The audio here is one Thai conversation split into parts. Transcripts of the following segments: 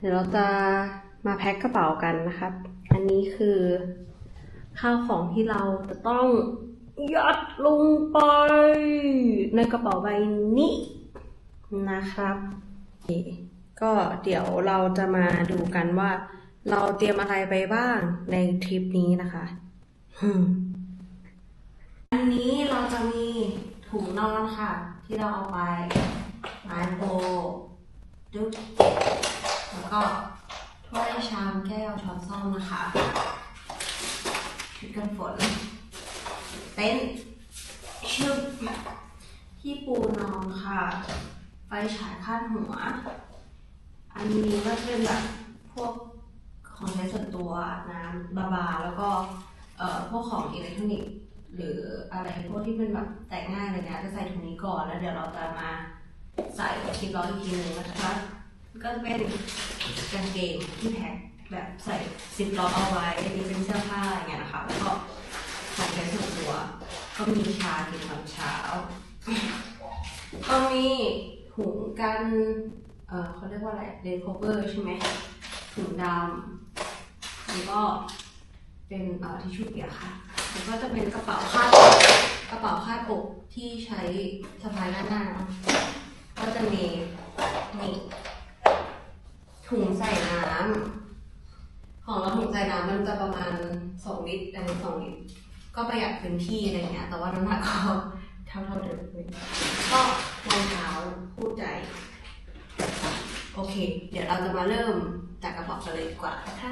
เดี๋ยวเราจะมาแพ็คกระเป๋ากันนะครับ อันนี้คือข้าวของที่เราจะต้องยัดลงไป ในกระเป๋าใบนี้นะครับ ก็เดี๋ยวเราจะมาดูกันว่า เราเตรียมอะไรไปบ้างในทริปนี้นะคะอันนี้เราจะมีถุงนอนค่ะ ที่เราเอาไปไม้โบดุ๊ก แล้วก็ถ้วยชามแก้วช้อนส้อมนะคะชุดกันฝน เต็นท์ชุดที่ปูนอนค่ะ ไฟฉายคาดหัว อันนี้ก็เป็นแบบพวกของใช้ส่วนตัวน้ำบาบา แล้วก็เอ่อพวกของอิเล็กทรอนิกส์หรืออะไรพวกที่เป็นแบบแตกง่ายอะไรเงี้ยจะใส่ถุงนี้ก่อนแล้วเดี๋ยวเราจะมาใส่คลิปล้ออีกทีหนึงนะคะ ก็จะเป็นกางเกงที่แพ็คแบบใส่ซิปล็อกเอาไว้อันนี้เป็นเสื้อผ้าอะไรเงี้ยนะคะ แล้วก็ของใช้ส่วนตัว ก็มีชากินตอนเช้า ก็มีถุงกัน เออเขาเรียกว่าอะไรเดนโคเวอร์ใช่ไหมถุงดำแล้วก็เป็นเอ่อทิชชู่เปียกค่ะแล้วก็จะเป็นกระเป๋าคาดกระเป๋าคาดอกที่ใช้สะพายด้านหน้าเนอะก็จะมีนี่ ถุงใส่น้ำของเราถุงใส่น้ำมันจะประมาณสองลิตรอันนี้สองลิตรก็ประหยัดพื้นที่อะไรเงี้ย แต่ว่าน้ำหนักก็เท่าเท่าๆเดิมก็รองเท้าคู่ใจ โอเค เดี๋ยวเราจะมาเริ่มจากกระเป๋ากันเลยดีกว่าค่ะ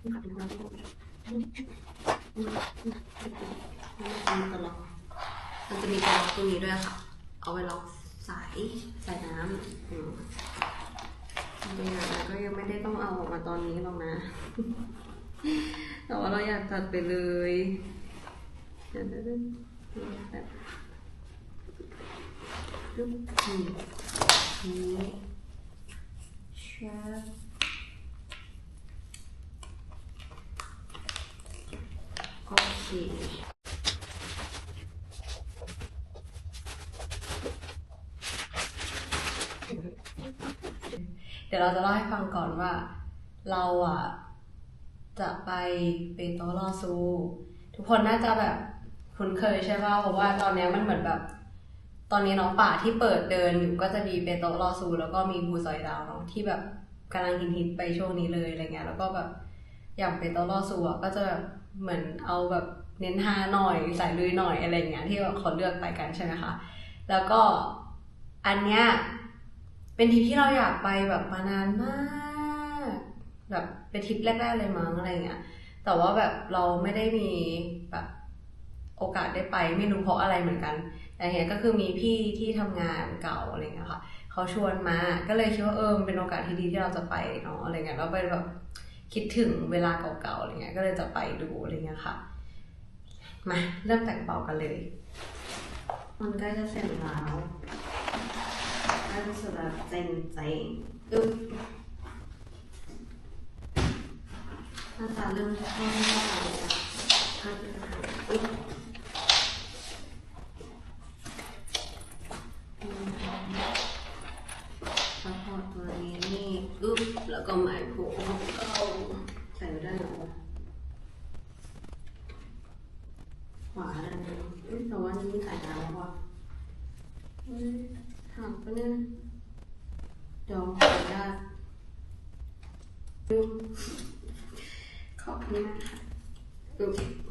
มีกระล็อกตรงนี้ด้วยค่ะ เอาไว้ล็อกสายสายน้ำอืมจริงๆอะมันก็ยังไม่ได้ต้องเอาออกมาตอนนี้หรอกนะ แต่ว่าเราอยากตัด ไปเลยเดี๋ยวๆๆแบบรูปนี้นี้แชร์โอเคเดี๋ยวเราจะเล่าให้ฟังก่อนว่า เราอะ จะไปเปโตรลอซู ทุกคนน่าจะแบบคุ้นเคยใช่ป่ะเพราะว่าตอนนี้มันเหมือนแบบ ตอนนี้เนาะป่าที่เปิดเดินอยู่ก็จะมีเปโตรลอซู แล้วก็มีภูซอยดาวเนาะที่แบบกำลังฮิตๆไปช่วงนี้เลยอะไรเงี้ยแล้วก็แบบอย่างเปโตรลอซูอะก็จะแบบเหมือนเอาแบบเน้นฮาหน่อยใส่ลุยหน่อยอะไรเงี้ยที่แบบเขาเลือกไปกันใช่ไหมคะแล้วก็อันเนี้ยเป็นทริปที่เราอยากไปแบบมานานมาก แบบเป็นทริปแรก ๆ เลยมั้งอะไรเงี้ย แต่ว่าแบบเราไม่ได้มีแบบโอกาสได้ไปไม่รู้เพราะอะไรเหมือนกัน แต่เนี้ยก็คือมีพี่ที่ทำงานเก่าอะไรเงี้ยค่ะเขาชวนมาก็เลยคิดว่าเออมันเป็นโอกาสที่ดีที่เราจะไปเนาะอะไรเงี้ยแล้วไปแบบคิดถึงเวลาเก่าๆอะไรเงี้ยก็เลยจะไปดูอะไรเงี้ยค่ะมาเริ่มแต่งเป่ากันเลย มันใกล้จะเสร็จแล้วใกล้จะเสร็จแล้วเจ๋งเจ๋งๆอึ๊บ หน้าตาเริ่มเข้าเข้าไปแล้วครับอุ๊ยซัพพอตตัวนี้นี่อึ๊บแล้วก็หมายผูกขอาใส่ไม่ได้หรอขวาด้ไหมอุ๊ยแต่ว่านี่มีสายน้ำแล้วว่ะเฮ้ยหักปะเนี่ยเดี๋ยวขออนุญาตอึ๊บขอบคุณมา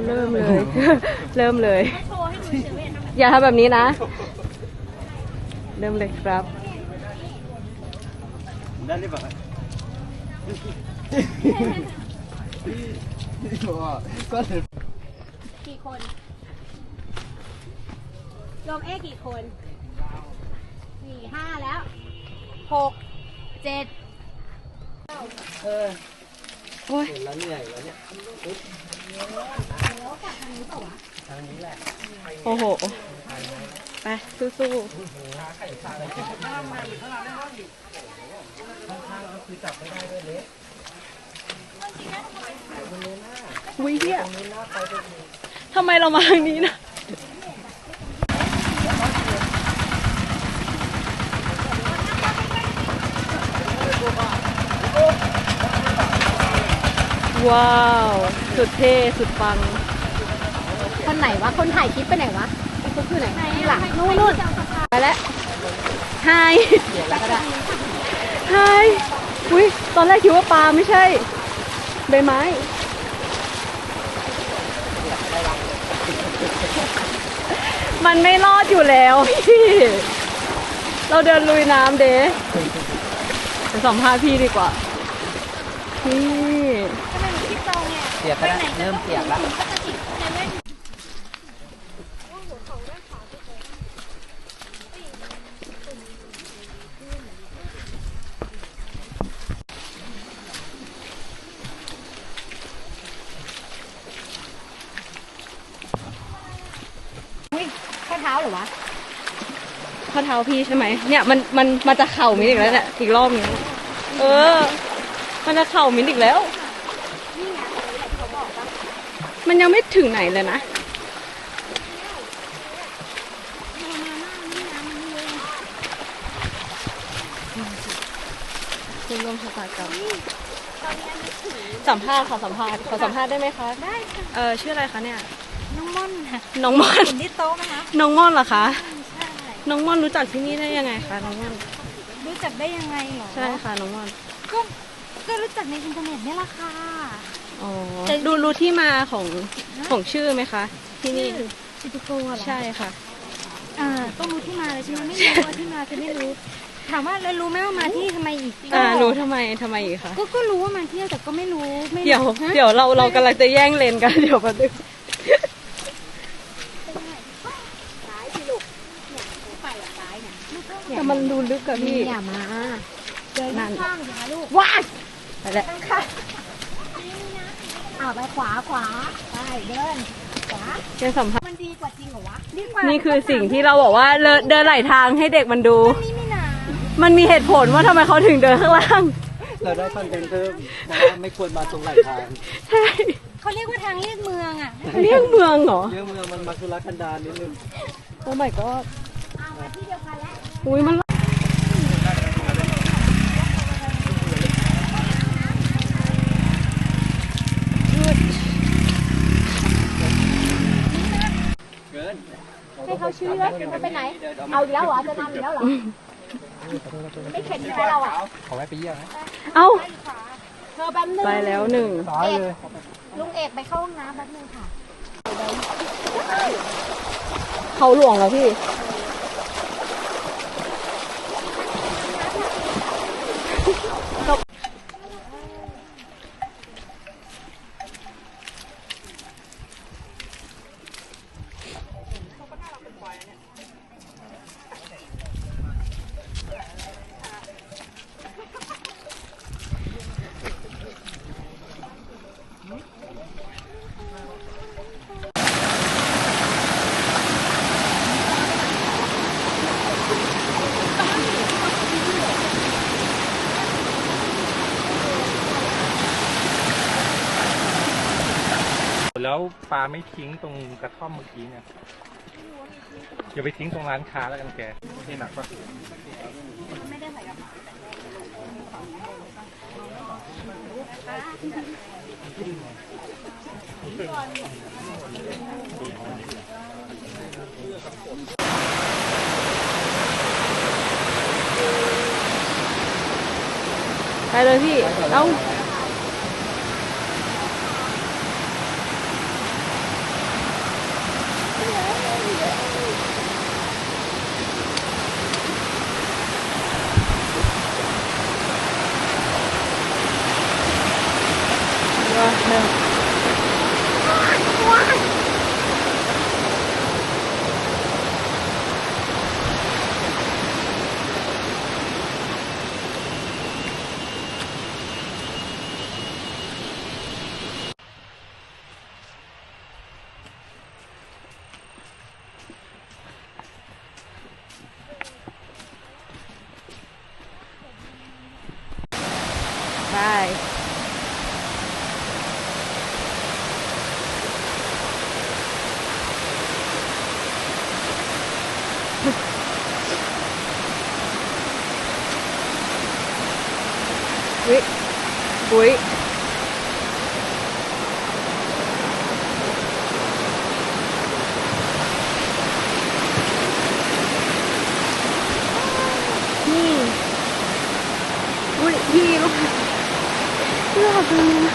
เอาเริ่มเลย เริ่มเลยโชว์ให้หนูเซเว่นนะคะอย่าทำแบบนี้นะ เริ่มเลยครับ ได้หรือเปล่าก็เลยกี่คนรวมเอกี่คนสี่ห้าแล้วหกเจ็ดเออโอ้ยเห็นแล้วเหนื่อยแล้วเนี่ยทางนี้แหละ โอ้โห ไป สู้คือจับไม่ได้ด้วยเล็กๆวิเฮียทำไมเรามาทางนี้นะว้าว สุดเท่ สุดปัง ไหนวะ คนถ่ายคลิปไปไหนวะเขาคือไหนข้างหลังนู่นนู่นไปแล้วไฮไฮอุ้ยตอนแรกคิดว่าปลาไม่ใช่ ใบไม้มันไม่รอดอยู่แล้วพี่ เราเดินลุยน้ำเด้ไปสัมภาษณ์พี่ดีกว่า นี่ทำไมหนูคิดตรงเนี่ยเสียบแล้วเริ่มเสียบแล้ว ก็จะติดเซเว่น อุ้ยข้อเท้าเหรอวะ ข้อเท้าพี่ใช่ไหมเนี่ยมันมันมันจะเข่ามินอีกแล้วเนี่ยอีกรอบนึงเออ มันจะเข่ามินอีกแล้ว มันยังไม่ถึงไหนเลยนะคุณร่วมชะตากรรมสัมภาษณ์ขอสัมภาษณ์ขอสัมภาษณ์ได้ไหมคะ ได้ค่ะ เออชื่ออะไรคะเนี่ย น้องม่อนค่ะ น้องม่อนเห็นที่โต๊ะไหมคะ น้องม่อนเหรอคะใช่ น้องม่อนรู้จักที่นี่ได้ยังไงคะน้องม่อนรู้จักได้ยังไงเหรอใช่ค่ะน้องม่อนก็ก็รู้จักในอินเทอร์เน็ตนี่แหละค่ะ อ๋อดูรู้ที่มาของของชื่อไหมคะ ที่นี่ชื่อซิติโกะเหรอใช่ค่ะ อ่าต้องรู้ที่มาเลยใช่ไหมไม่รู้ว่าที่มาคือไม่รู้ ถามว่าแล้วรู้ไหมว่ามาที่ทำไมอีกอ่าก็รู้ทำไมทำไมอีกคะก็ก็รู้ว่ามาเที่ยวแต่ก็ไม่รู้ไม่เดี๋ยว ฮะเดี๋ยวเราเรากำลังจะแย่งเลนกัน เดี๋ยวแป๊บนึง ซ้ายสิลูกเนี่ยไปอะซ้ายเนี่ย แต่มันดูลึกอะพี่อย่ามาเดินนั่นข้างๆสิคะลูกว้ายไปแล้วอ้าวไปขวาขวาไปเดินขวาจะสัมภาษณ์มันดีกว่าจริงเหรอวะดีกว่านี่คือสิ่งที่เราบอกว่าเดินเดินไหลทางให้เด็กมันดู นี่ไม่หนามันมีเหตุผลว่าทำไมเขาถึงเดินข้างล่างเราได้คอนเทนต์เพิ่มเพราะว่าไม่ควรมาตรงไหลทางใช่เขาเรียกว่าทางเรียกเมืองอะเรียกเมืองเหรอเรื่องเมืองมันมาทุรกันดารนิดนึงโอ้ my god เอามาที่เดียวกันแล้ว อุ้ยมันยืดเกินให้เขาชี้แล้วเขาไปไหน เอาอีกแล้วเหรอจะนำอีกแล้วเหรอ ไม่เข็ดใช่ไหมเราอะ ขอไว้ไปเยี่ยมนะเอ้าเธอแป๊บนึงไปแล้วหนึ่งซ้ายเลยลุงเอกไปเข้าห้องน้ำแป๊บนึงค่ะ เขาหลวงเหรอพี่ แล้วปลาไม่ทิ้งตรงกระท่อมเมื่อกี้เนี่ยอย่าไปทิ้งตรงร้านค้าแล้วกันแกนี่หนักปะไปเลยพี่ เอา ได้ อุ้ยอุ้ยนี่อุ้ยพี่ลูกเลือกเลยนะ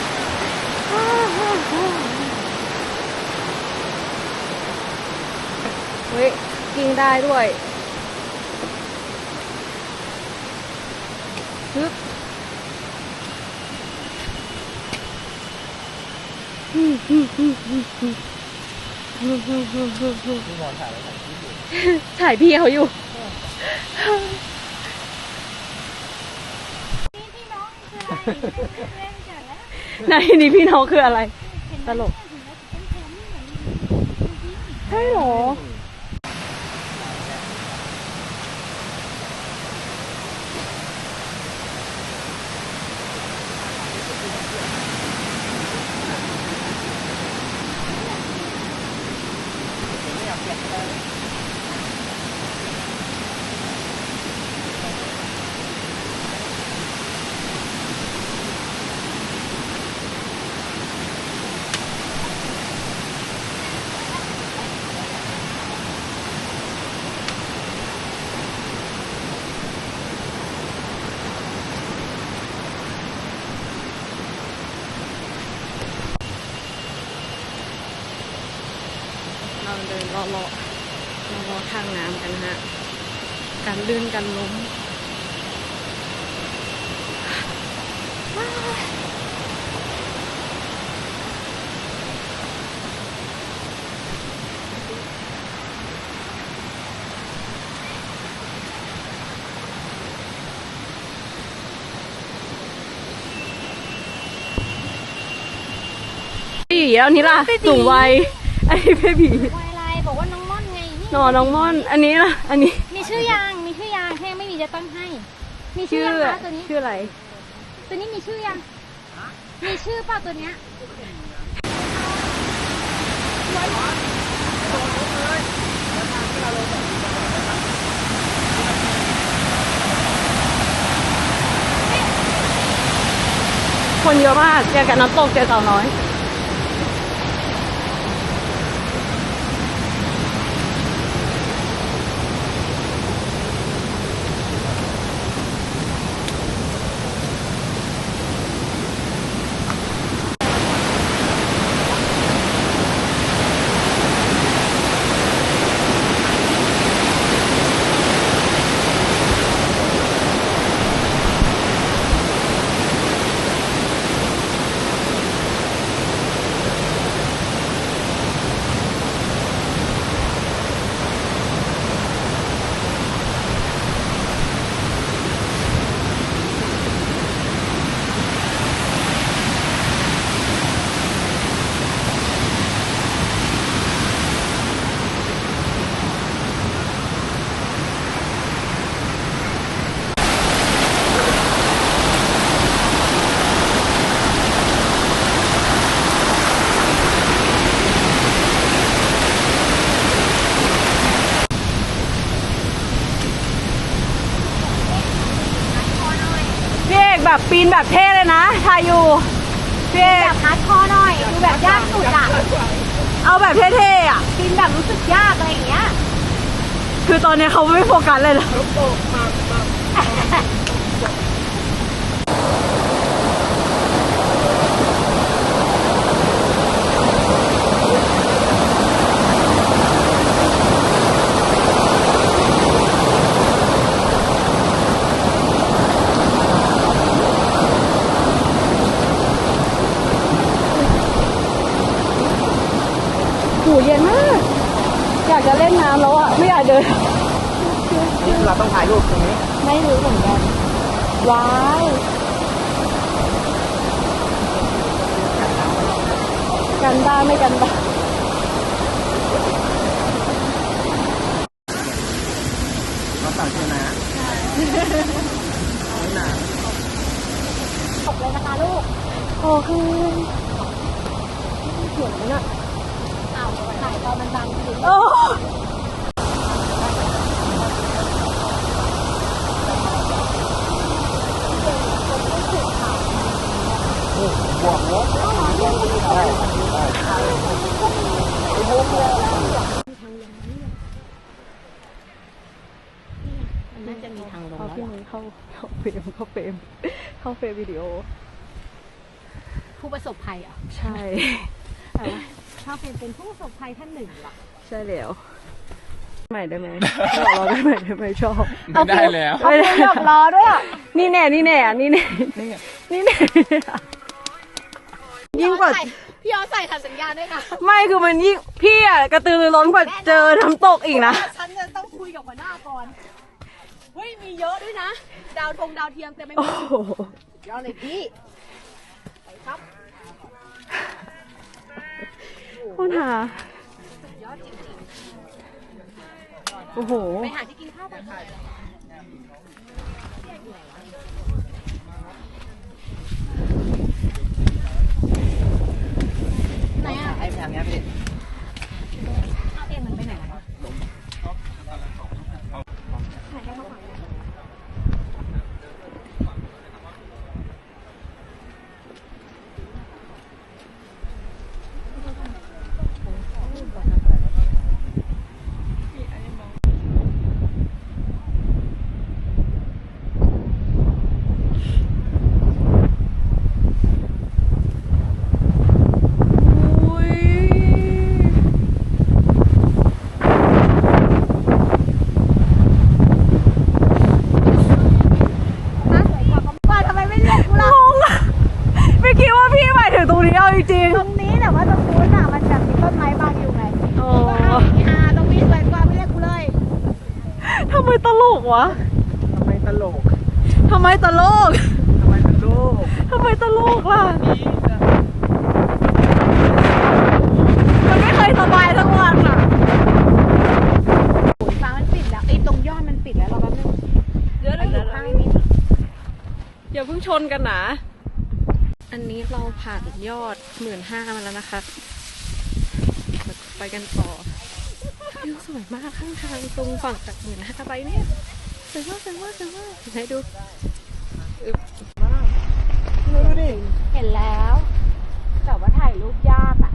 อ้าวอ้าวอ้าวเฮ้ยกินได้ด้วยฮึบ ถ่ายพี่เขาอยู่ไหนนี่พี่น้องคืออะไรตลกใช่เหรอเราเดินเลาะ เลาะเลาะเลาะทางน้ำกันฮะการลื่นกันล้มว้ายผีแล้วนี่ล่ะสูงวัยอันนี้เบบี ไงนี่นอน้องม่อน อันนี้ล่ะ อันนี้ มีชื่อยังมีชื่อยังถ้ายังไม่มีจะตั้งให้ มีชื่อชื่อยังคะตัวนี้ ชื่ออะไร ตัวนี้มีชื่อยัง มีชื่อเปล่าตัวเนี้ยคนเยอะมากเจอกันน้ำตกเจอเต่าน้อย แบบเท่เลยนะทายอยู่พี่เอแบกบฮาร์ดคอร์หน่อยดูแบบยากสุดอะเอาแบบเท่ๆอะกินแบบรู้สึกยากอะไรอย่างเงี้ย คือตอนนี้เขาไม่โฟกัสเลยเหรอ หูเย็นมาก อยาก จะเล่นน้ำแล้วอะไม่อยากเดินนี่เราต้องถ่ายรูปตรงนี้ ไม่รู้เหมือนกัน ว้าวกันบ้านไม่กันบ้านเราสั่งเชียวนะตกเลยนะคะลูกโอ้คือเห็นไหมน่ะอ้าวถ่าย ตอนมันบังสิโอ้เอาพี่นุ้ยเข้าเข้าเฟรมเข้าเฟรมเข้าเฟรมวิดีโอ ผู้ประสบภัยอะ ใช่ ถ้าเป็นเป็นผู้ประสบภัยท่านหนึ่งล่ะใช่แล้ว ใหม่ได้ไหมบอกเราได้ไหมได้ไหมชอบไม่ได้แล้วไม่ได้หยอกล้อด้วยอะนี่แน่นี่แน่อะนี่แน่นี่แน่ยิ่งกว่าพี่ยอใส่ถัดสัญญาณด้วยค่ะไม่คือมันยิ่งพี่อะกระตือรือร้นกว่าเจอน้ำตกอีกนะฉันจะต้องคุยกับหัวหน้าก่อนเฮ้ยมีเยอะด้วยนะ ดาวธงดาวเทียมเต็มไปหมโอ้ดโหยอดเลยพี่ไปครับ คนหาโอ้โห ไปหาที่กินข้าวกันไหนอะให้ทางนี้พี่ เอาเอ็นมันไปไหนแล้ว อุ้ย ว่าทำไมไม่เรียกกูล่ะ งงอะไม่คิดว่าพี่หมายถึงตรงนี้เอาจริง ตรงนี้แต่ว่าตรงนู้นอะ มันแบบมีต้นไม้บางอยู่ไง ๆโอ้ ก็เอาอีอาตรงนี้สวยกว่าไม่เรียกกูเลย ทำไมตลกวะ ทำไมตลก ทำไมตลก ทำไมตลก ทำไมตลกล่ะ มันไม่เคยสบายทั้งวันอะ ฟ้ามันปิดแล้วไอ้ตรงยอดมันปิดแล้วรอแป๊บนึง เดี๋ยว มันอยู่ข้างไอ้นี้ อย่าเพิ่งช นกันนะอันนี้เราผ่านยอดหมื่นห้ามาแล้วนะคะไปกันต่อวิวสวยมากข้างทางตรงฝั่งจากหมื่นห้าไปเนี่ยสวยมากสวยมากสวยมากให้ดูดูดิเห็นแล้ว แต่ว่าถ่ายรูปยากอะ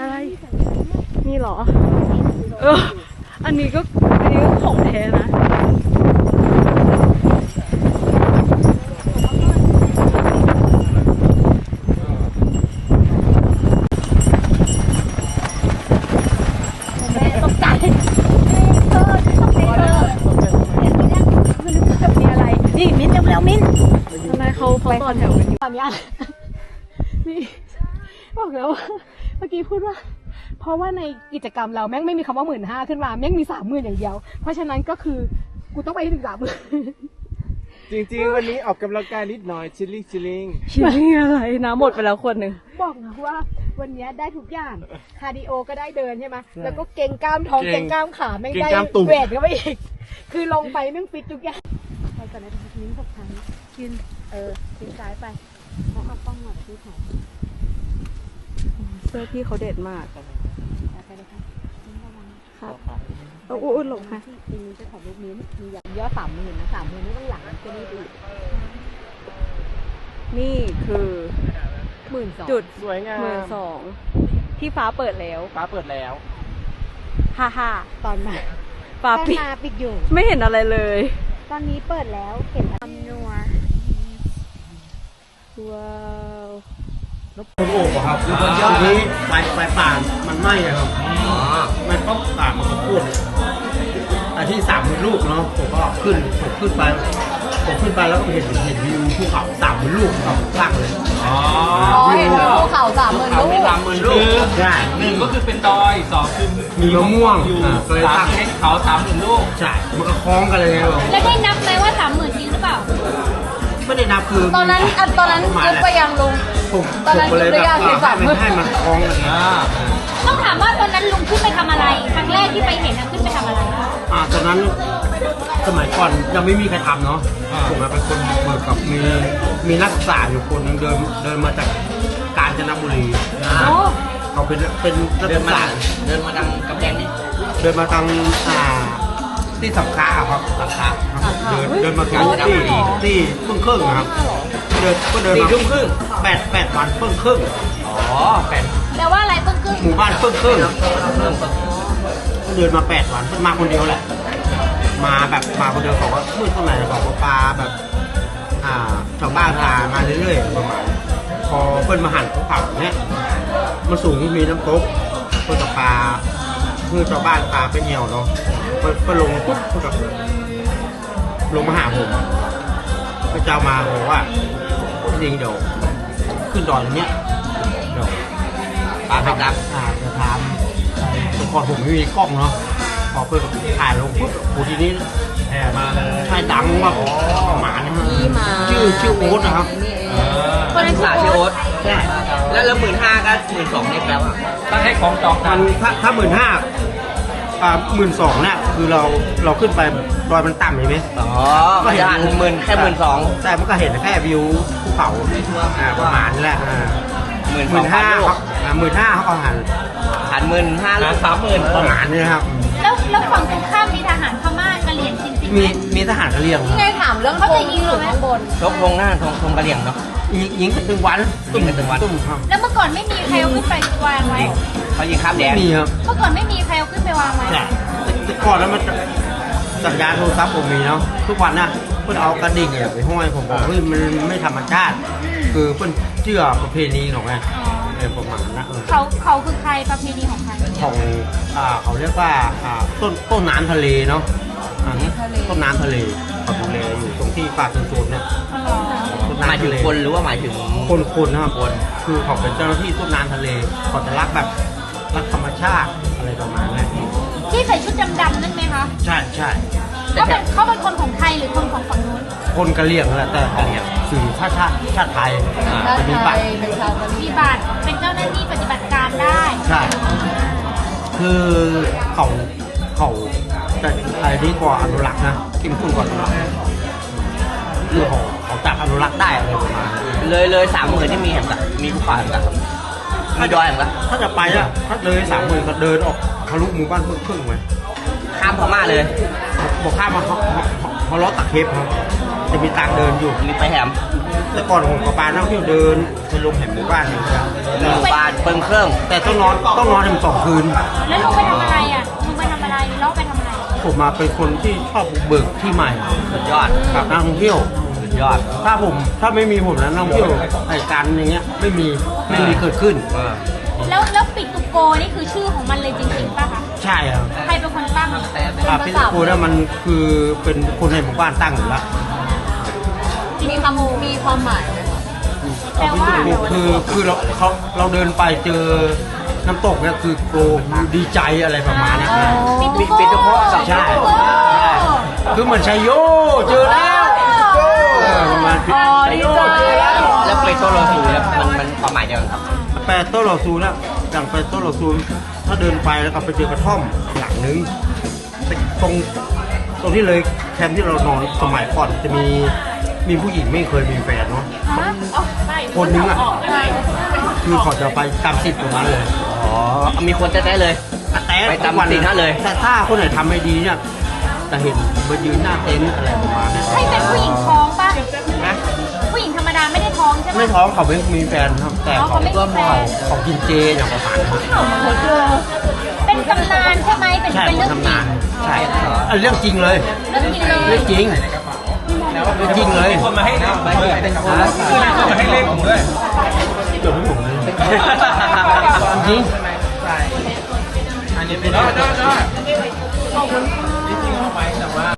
อะไร นี่เหรอ เออ อันนี้ก็ อันนี้ก็ของแท้นะ แม่ตกใจเออตกใจเลยมีอะไร นี่มิ้น เร็วๆมิ้นทำไมเขาเขาต่อแถวกันอยู่ตอนนี้บอกแล้วว่าเมื่อกี้พูดว่า เพราะว่าในกิจกรรมเราแม่งไม่มีคำว่าหมื่นห้าขึ้นมาแม่งมีสามหมื่นอย่างเดียว เพราะฉะนั้นก็คือกูต้องไปให้ถึงสามหมื่นจริงๆ วันนี้ออกกำลังกายนิดหน่อยชิลลิ่งชิลลิ่งชิลลี่อะไรนะหมดไปแล้วคนหนึ่งบอกนะว่าวันนี้ได้ทุกอย่างคาร์ดิโอก็ได้เดินใช่ไหมแล้วก็เก่งกล้ามท้องเก่งกล้ามขาแม่งได้เวทก็ไปอีกคือลงไปแม่งฟิตทุกอย่างไปก่อนนะนิ้งหกครั้งกินเออกินซ้ายไป เขาเอาป้องหน่อยที่เขาเสื้อพี่เขาเด็ดมากไปเลยค่ะนิ้งระวังครับเอาอุ้ยหลงค่ะที่ปีนี้เจ้าของลูกมิ้นมีอย่างยอดสามหมื่นนะสามหมื่นไม่ต้องหลังจะนี่อีกนี่คือหมื่นสองจุดสวยงามหมื่นสองที่ฟ้าเปิดแล้วฟ้าเปิดแล้วฮ่าฮ่าตอนมาฟ้าตอนปิดมาปิดอยู่ ไม่เห็นอะไรเลย ตอนนี้เปิดแล้วเห็นทำนัว ว้าวคนโอบอะครับบนยอดนี้ไฟไฟป่ามันไหม้อะครับมันก็ป่ามันก็พูดอันที่สามหมื่นลูกเนาะผมก็ขึ้นผมขึ้นไปผมขึ้นไปแล้วก็เห็นเห็นวิวภูเขาสามหมื่นลูกครับล่างเลยอ๋ออ๋อเห็นภูเขาสามหมื่นเขาลูเป็นกสามหมื่นลูกใช่หนึ่งก็คือเป็นดอยสองคือมีมะม่วงอยู่อ่าก็เลยสาตั้มงให้เขาสามหมื่นลูกใช่มันก็คล้องกันเลยครับแล้วได้นับไหมว่าสามหมื่นจริงหรือเปล่า ไม่ได้นับคือตอนนั้นอันตอนนั้นมายุบแหละไปยังลุง ผมตอนนั้นผมก็เลยยุบแบได้บยังว่าคือสามหมื่นให้มันคล้องกันนะอ่าต้องถามว่าตอนนั้นลุงขึ้นไปทำอะไร ครั้งแรกที่ไปเห็นนะขึ้นไปทำอะไร อ่าตอนนั้นสมัยก่อนยังไม่มีใครทำเนาะผมอะเป็นคนเหมือนกับมีมีนักศึกษาอยู่คนหนึงเดินเดินมาจากกาญจนบุรีเขาเป็นเป็นนักศึกษา เดินมาดังกำแพงนี่เดินมาทางอ่า ที่สังขาครับสังขาเดินเดินมาถึงที่ที่เพิ่งครึ่งครับ เดินก็เดินมาครึ่งแปดแปดวันเพิ่งครึ่งอ๋อแปดแปลว่าอะไรเพิ่งขึ้นหมู่บ้านเพิ่งครึ่งก็เดินมาแปดวันเพิ่งมาคนเดียวแหละ มาแบบมาคนเดียวเขาก็มืดเท่าไหร่เขาก็ปลาแบบอ่าชาวบ้านพามาเรื่อยๆประมาณพอเพิ่นมาหันภูเขาเนี่ยมันสูงมีน้ำตกเพิ่นกับปลา เพื่อชาวบ้านปลาไปเหี่ยวเนาะเพิ่นเพิ่นลงปุ๊บเพิ่นกับลงมาหาผมพระเจ้ามาบอกว่าจริงเดี๋ยวขึ้นดอยตรงเนี้ยเดี๋ยวปลาไปดักอ่าจะทำแต่ก่อนผมไม่มีกล้องเนาะพอเพิ่นถ่ายลงปุ๊บโอ้ทีนี้แห่มาเลยใช่ดังว่าหมาเนี่ยชื่อชื่อโอ๊ตนะครับคนนั้นชื่อโอ๊ตใช่ แล้วแล้วหมื่นห้าก็หมื่นสองเนี่ยแปลว่าต้องให้ของจองกัมันนถ้าถ้าหมื่นห้าอ่าหมื่นสองเนี่ยคือเราเราขึ้นไปดอยมันต่ำเห็นไหมอ๋อก็จะหมื่นแค่หมื่นสองแต่มันก็เห็นแค่วิวภูเขาอ่าประมาณนี้แหละอ่าหมื่นหสอมื่งนพัห้านลูกอ่าหมื่นห้าเขาเอาหันหันหมื่นห้าลูหากสามหมื่นประมาณนี้นะครับ แล้วแล้วฝั่งตรงข้ามมีทหารพม่ากะ เหรี่ยงจริงๆไหมมีมีทหารกะเหรี่ยงไงถามเรื่องเขาจะยิงเราไหมบนชกธงหน้าธงธงกระเหลี่ยงเนาะยิงยิงกันถึงวันยิงกันถึงวันตุ้มครับแล้วเมื่อก่อนไม่มีใครเอาขึ้นไปวางไว้ เขายิงข้ามแดไม่นมีครับเมื่อก่อนไม่มีใครเอาขึ้นไปวางไว้ แต่แต่ก่อนแล้วมันสัญญาณโทรศัพท์ผมมีเนาะทุกวันน่ะเพื่อนเอากระดิ่งเนี่ยไปห้อยผมบอกเฮ้ยมันไม่ธรรมชาติ คือเพื่อนเชื่อประเพณีของไงเออประมาณนั้นนะเออ เขาเขาคือใครประเพณีของใครของอ่าเขาเรียกว่าอ่าต้นต้นน้ำทะเลเนาะ อ่าต้นน้ำทะเลเขาดูแลอยู่ตรงที่ป่าชนโซนเนี่ยต้นหมายน้ำถึทะงเลคนหรือว่าหมายถึงคนคนนะครับคนคือเขาเป็นเจ้าหน้าที่ต้นน้ำทะเลเขาจะรักแบบรักธรรมชาติอะไรประมาณนั้นที่ใส่ชุดดำๆนั่นไหมคะใช่ใช่แล้วเป็นเขาเป็นคนของไทยหรือคนของฝั่งนู้น คนกะเหรี่ยงนั่นแหละแต่สื่อชาติชาติชาติไทยจะมีบัตรมีบัตรเป็นเจ้าหน้าที่ปฏิบัติการได้ ใช่ คือเขาเขา จะอะไรดีกว่าอนุรักษ์นะเข้มข้นกว่าอนุรักษ์คือเขาเขาจับอนุรักษ์ได้อะไรประมาณนี้เลยเลยสามหมื่นที่มีเห็นปะมีภูเขาเห็นปะมีดอยเห็นปะถ้าจะไปอะถ้าเลยสามหมื่นก็เดินออกทะลุหมู่บ้านเพิ่งครึ่งๆไว้ข้ามพม่าเลยบอกข้ามมาเขาเขาเขาล้อตักเคปครับจะมีทางเดินอยู่มีไปแหมแต่ก่อนผมกับปานักเที่ยวเดินไปลงแห่งหมู่บ้านอย่างเงี้ยหมู่บ้านเปิงเครื่อง แต่ต้องนอนต้องนอนถึงสองคืนแล้วลุงไปทำอะไรอะลุงไปทำอะไรแล้วไปทำอะไร ผมมาเป็นคนที่ชอบบุกเบิกที่ใหม่สุดยอดกับนักท่องเที่ยว สุดยอด ถ้าผมถ้าไม่มีผมแล้วนักท่องเที่ยวไอ้การอย่างเงี้ยไม่มีไม่มีเกิดขึ้น เออแล้วแล้วปิตุโกนี่คือชื่อของมันเลยจริงๆป่ะคะใช่ครับใครเป็นคนตั้งอ่าพิซโกเนี่ยมันคือเป็นคนในหมู่บ้านตั้งอยู่แล้วมีคำมีความหมายแปลว่าคือคือเราเขาเราเดินไปเจอ น้ำตกเนี่ยคือโกรธดีใจอะไรประมาณเนี้ยปิดปิดโกใช่ใช่คือเหมือนชัยโยเจอแล้วเออประมาณอ๋อดีใจแล้วเปโตโลซูเนี่ยมันมันความหมายเดียวกันครับแปดโต้นเหล่าซูนะอย่างแปดโต้นเหล่าซูถ้าเดินไปแล้วก็ไปเจอกระท่อมหลังนึงแต่ตรงตรงที่เลยแคมป์ที่เรานอนสมัยก่อนจะมีมีผู้หญิงไม่เคยมีแฟนเนาะคนนึงอะคือเขาจะไปตามสิบตรงนั้นเลย อ๋อมีคนแต้ๆเลย แต่ไปตามทุกวันสินค้าเลย แต่ถ้าคนไหนทำไม่ดีเนี่ยจะเห็นมายืนหน้าเต็นท์อะไรประมาณนี้ใช่เป็นผู้หญิงท้องปะนะผู้หญิงธรรมดาไม่ได้ท้องใช่ไหมไม่ท้องเขาไม่มีแฟนครับ แต่อ๋อเขาเขาไม่มีแฟนเขากินเจอย่างประมาณนั้นเป็นตำนานใช่ไหมเป็นใช่เป็นผเรื่มองจริทำนางนใช่อันเรื่องจริงเลยเรื่องจริงเลยเรื่องจริงเรื่องจริงเลยคนมาให้เลขผมด้วยคนมาให้เลขผมด้วยเกือบไม่หมดเลย จริงใช่อันนี้เป็นได้ได้ได้จริงๆเอาไปแต่ว่า